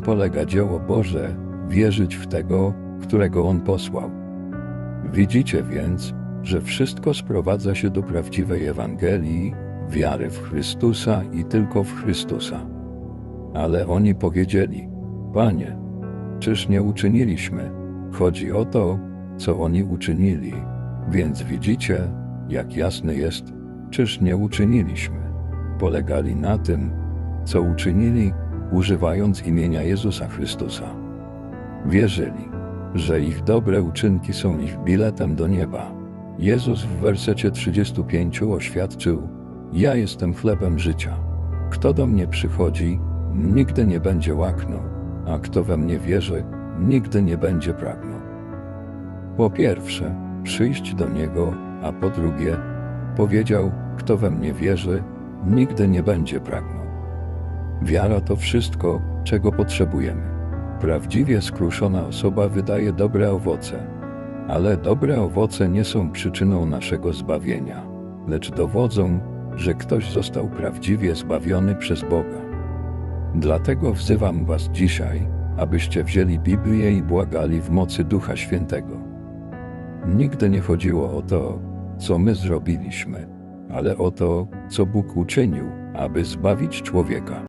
polega dzieło Boże, wierzyć w tego, którego On posłał. Widzicie więc, że wszystko sprowadza się do prawdziwej Ewangelii, wiary w Chrystusa i tylko w Chrystusa. Ale oni powiedzieli: Panie, czyż nie uczyniliśmy? Chodzi o to, co oni uczynili. Więc widzicie, jak jasne jest, czyż nie uczyniliśmy. Polegali na tym, co uczynili, używając imienia Jezusa Chrystusa. Wierzyli, że ich dobre uczynki są ich biletem do nieba. Jezus w wersecie 35 oświadczył: Ja jestem chlebem życia. Kto do mnie przychodzi, nigdy nie będzie łaknął, a kto we mnie wierzy, nigdy nie będzie pragnął. Po pierwsze, przyjść do Niego, a po drugie, powiedział: Kto we mnie wierzy, nigdy nie będzie pragnął. Wiara to wszystko, czego potrzebujemy. Prawdziwie skruszona osoba wydaje dobre owoce, ale dobre owoce nie są przyczyną naszego zbawienia, lecz dowodzą, że ktoś został prawdziwie zbawiony przez Boga. Dlatego wzywam Was dzisiaj, abyście wzięli Biblię i błagali w mocy Ducha Świętego. Nigdy nie chodziło o to, co my zrobiliśmy, ale o to, co Bóg uczynił, aby zbawić człowieka.